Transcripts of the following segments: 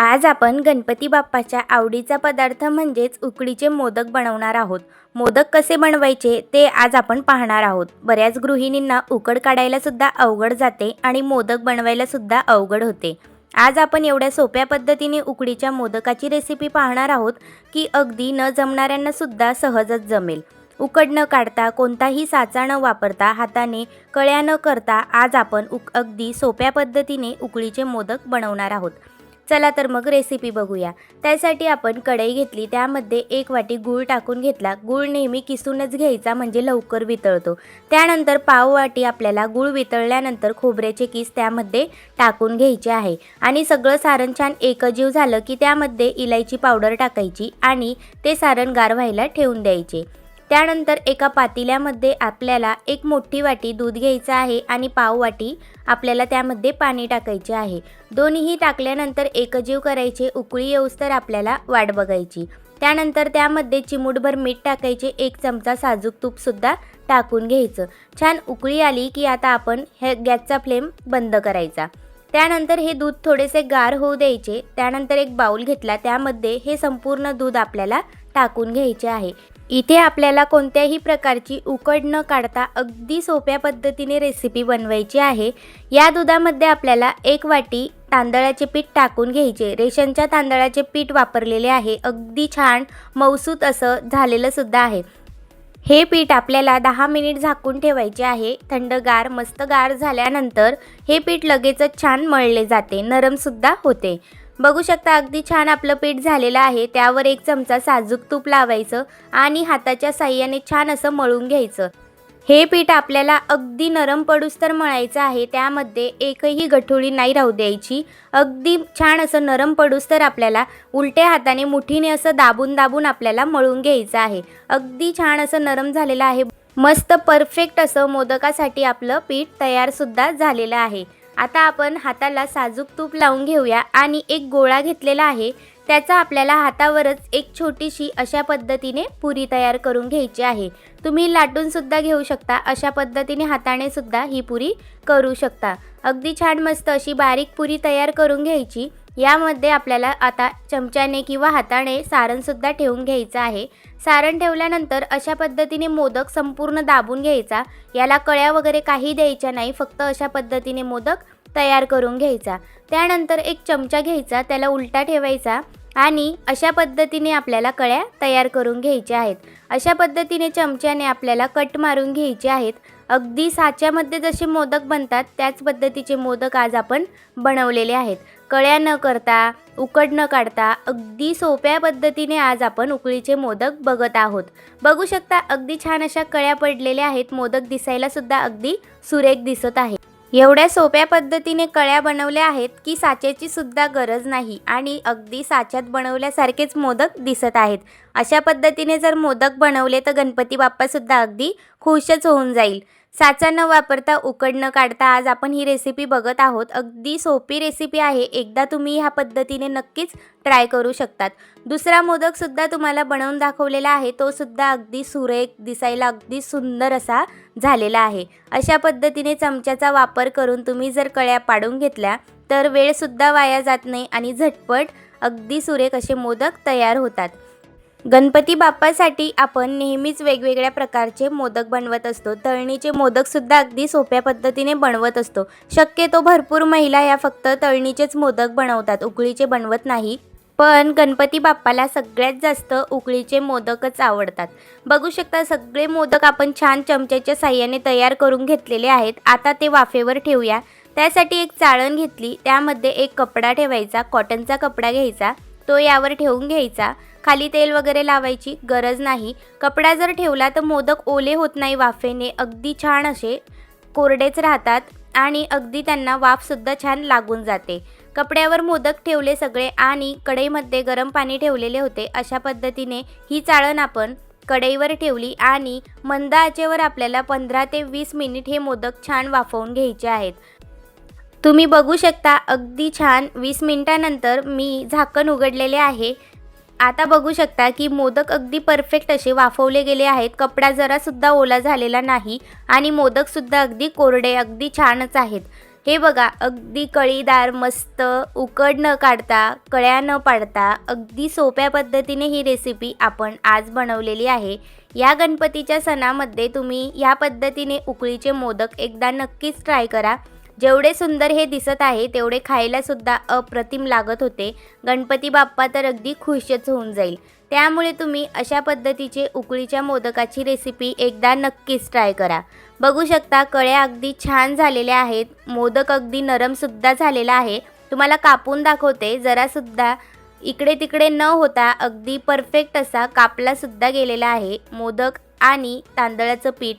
आज आपण गणपती बाप्पाच्या आवडीचा पदार्थ म्हणजेच उकडीचे मोदक बनवणार आहोत. मोदक कसे बनवायचे ते आज आपण पाहणार आहोत. बऱ्याच गृहिणींना उकड काढायला सुद्धा अवघड जाते आणि मोदक बनवायला सुद्धा अवघड होते. आज आपण एवढ्या सोप्या पद्धतीने उकडीच्या मोदकाची रेसिपी पाहणार आहोत की अगदी न जमणाऱ्यांना सुद्धा सहजच जमेल. उकड न काढता कोणताही साचा न वापरता हाताने कळ्या न करता आज आपण उक अगदी सोप्या पद्धतीने उकडीचे मोदक बनवणार आहोत. चला तर मग रेसिपी बघूया. त्यासाठी आपण कढई घेतली त्यामध्ये एक वाटी गूळ टाकून घेतला. गूळ नेहमी किसूनच घ्यायचा म्हणजे लवकर वितळतो. त्यानंतर पाव वाटी आपल्याला गूळ वितळल्यानंतर खोबऱ्याचे किस त्यामध्ये टाकून घ्यायचे आहे. आणि सगळं सारण छान एकजीव झालं की त्यामध्ये इलायची पावडर टाकायची आणि ते सारण गार व्हायला ठेवून द्यायचे. त्यानंतर एका पातेल्यामध्ये आपल्याला एक मोठी वाटी दूध घ्यायचं आहे आणि पाव वाटी आपल्याला त्यामध्ये पाणी टाकायचे आहे. दोन्हीही टाकल्यानंतर एकजीव करायचे उकळी येऊस तर आपल्याला वाट बघायची. त्यानंतर त्यामध्ये चिमूटभर मीठ टाकायचे एक चमचा साजूक तूपसुद्धा टाकून घ्यायचं. छान उकळी आली की आता आपण हे गॅसचा फ्लेम बंद करायचा. त्यानंतर हे दूध थोडेसे गार होऊ द्यायचे. त्यानंतर एक बाऊल घेतला त्यामध्ये हे संपूर्ण दूध आपल्याला टाकून घ्यायचे आहे. इथे आपल्याला कोणत्याही प्रकारची उकड न काढता अगदी सोप्या पद्धतीने रेसिपी बनवायची आहे. या दुधामध्ये आपल्याला एक वाटी तांदळाचे पीठ टाकून घ्यायचे. रेशनच्या तांदळाचे पीठ वापरलेले आहे. अगदी छान मौसूत असं झालेलं सुद्धा आहे. हे पीठ आपल्याला दहा मिनिट झाकून ठेवायचे आहे. थंडगार मस्त गार झाल्यानंतर हे पीठ लगेचच छान मळले जाते. नरमसुद्धा होते. बघू शकता अगदी छान आपलं पीठ झालेलं आहे. त्यावर एक चमचा साजूक तूप लावायचं आणि हाताच्या साह्याने छान असं मळून घ्यायचं. हे पीठ आपल्याला अगदी नरम पडूस तर मळायचं आहे त्यामध्ये एकही गठोळी नाही राहू द्यायची. अगदी छान असं नरम पडूस तर आपल्याला उलट्या हाताने मुठीने असं दाबून दाबून आपल्याला मळून घ्यायचं आहे. अगदी छान असं नरम झालेलं आहे. मस्त परफेक्ट असं मोदकासाठी आपलं पीठ तयारसुद्धा झालेलं आहे. आता आपण हाताला साजूक तूप लावून घेऊया आणि एक गोळा घेतलेला आहे. त्याचा आपल्याला हातावरच एक छोटीशी अशा पद्धतीने पुरी तयार करून घ्यायची आहे. तुम्ही लाटूनसुद्धा घेऊ शकता. अशा पद्धतीने हाताने सुद्धा ही पुरी करू शकता. अगदी छान मस्त अशी बारीक पुरी तयार करून घ्यायची. यामध्ये आपल्याला आता चमच्याने किंवा हाताने सारणसुद्धा ठेवून घ्यायचं आहे. सारण ठेवल्यानंतर अशा पद्धतीने मोदक संपूर्ण दाबून घ्यायचा. याला कळ्या वगैरे काही द्यायच्या नाही फक्त अशा पद्धतीने मोदक तयार करून घ्यायचा. त्यानंतर एक चमचा घ्यायचा त्याला उलटा ठेवायचा आणि अशा पद्धतीने आपल्याला कळ्या तयार करून घ्यायच्या आहेत. अशा पद्धतीने चमच्याने आपल्याला कट मारून घ्यायचे आहेत. अगदी साच्यामध्ये जसे मोदक बनतात त्याच पद्धतीचे मोदक आज आपण बनवलेले आहेत. कळ्या न करता उकड न काढता अगदी सोप्या पद्धतीने आज आपण उकळीचे मोदक बघत आहोत. बघू शकता अगदी छान अशा कळ्या पडलेल्या आहेत मोदक दिसायला सुद्धा अगदी सुरेख दिसत आहे. एवढ्या सोप्या पद्धतीने कळ्या बनवल्या आहेत की साच्याची सुद्धा गरज नाही आणि अगदी साच्यात बनवल्यासारखेच मोदक दिसत आहेत. अशा पद्धतीने जर मोदक बनवले तर गणपती बाप्पासुद्धा अगदी खुशच होऊन जाईल. साचा न वापरता उकड न काढता आज आपण ही रेसिपी बघत आहोत. अगदी सोपी रेसिपी आहे. एकदा तुम्ही ह्या पद्धतीने नक्कीच ट्राय करू शकतात. दुसरा मोदकसुद्धा तुम्हाला बनवून दाखवलेला आहे. तो सुद्धा अगदी सुरेख दिसायला अगदी सुंदर असा झालेला आहे. अशा पद्धतीने चमच्याचा वापर करून तुम्ही जर कळ्या पाडून घेतल्या तर वेळसुद्धा वाया जात नाही आणि झटपट अगदी सुरेख असे मोदक तयार होतात. गणपती बाप्पासाठी आपण नेहमीच वेगवेगळ्या प्रकारचे मोदक बनवत असतो. तळणीचे मोदकसुद्धा अगदी सोप्या पद्धतीने बनवत असतो. शक्यतो भरपूर महिला या फक्त तळणीचेच मोदक बनवतात उकळीचे बनवत नाही. पण गणपती बाप्पाला सगळ्यात जास्त उकळीचे मोदकच आवडतात. बघू शकता सगळे मोदक आपण छान चमच्याच्या साह्याने तयार करून घेतलेले आहेत. आता ते वाफेवर ठेवूया. त्यासाठी एक चाळण घेतली. त्यामध्ये एक कपडा ठेवायचा कॉटनचा कपडा घ्यायचा. तो यावर ठेवून घ्यायचा. खाली तेल वगैरे लावायची गरज नाही. कपडा जर ठेवला तर मोदक ओले होत नाही वाफेने. अगदी छान असे कोरडेच राहतात आणि अगदी त्यांना वाफसुद्धा छान लागून जाते. कपड्यावर मोदक ठेवले सगळे आणि कढईमध्ये गरम पाणी ठेवलेले होते. अशा पद्धतीने ही चाळण आपण कढईवर ठेवली आणि मंद आचेवर आपल्याला पंधरा ते वीस मिनिट हे मोदक छान वाफवून घ्यायचे आहेत. तुम्ही बघू शकता अगदी छान वीस मिनिटानंतर मी झाकण उघडलेले आहे. आता बघू शकता की मोदक अगदी परफेक्ट असे वाफवले गेले आहेत. कपडा जरासुद्धा ओला झालेला नाही आणि मोदकसुद्धा अगदी कोरडे अगदी छानच आहेत. हे बघा अगदी कळीदार मस्त उकड न काढता कळ्या न पाडता अगदी सोप्या पद्धतीने ही रेसिपी आपण आज बनवलेली आहे. या गणपतीच्या सणामध्ये तुम्ही या पद्धतीने उकळीचे मोदक एकदा नक्कीच ट्राय करा. जेवढे सुंदर हे दिसत आहे तेवढे खायलासुद्धा अप्रतिम लागत होते. गणपती बाप्पा तर अगदी खुशच होऊन जाईल. त्यामुळे तुम्ही अशा पद्धतीचे उकळीच्या मोदकाची रेसिपी एकदा नक्कीच ट्राय करा. बघू शकता कळ्या अगदी छान झालेल्या आहेत. मोदक अगदी नरमसुद्धा झालेला आहे. तुम्हाला कापून दाखवते जरासुद्धा इकडे तिकडे न होता अगदी परफेक्ट असा कापलासुद्धा गेलेला आहे. मोदक आणि तांदळाचं पीठ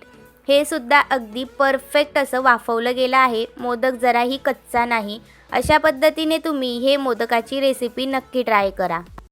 हे सुद्धा अगदी परफेक्ट असं वाफवलं गेलं आहे. मोदक जराही कच्चा नाही. अशा पद्धतीने तुम्ही हे मोदकाची रेसिपी नक्की ट्राय करा.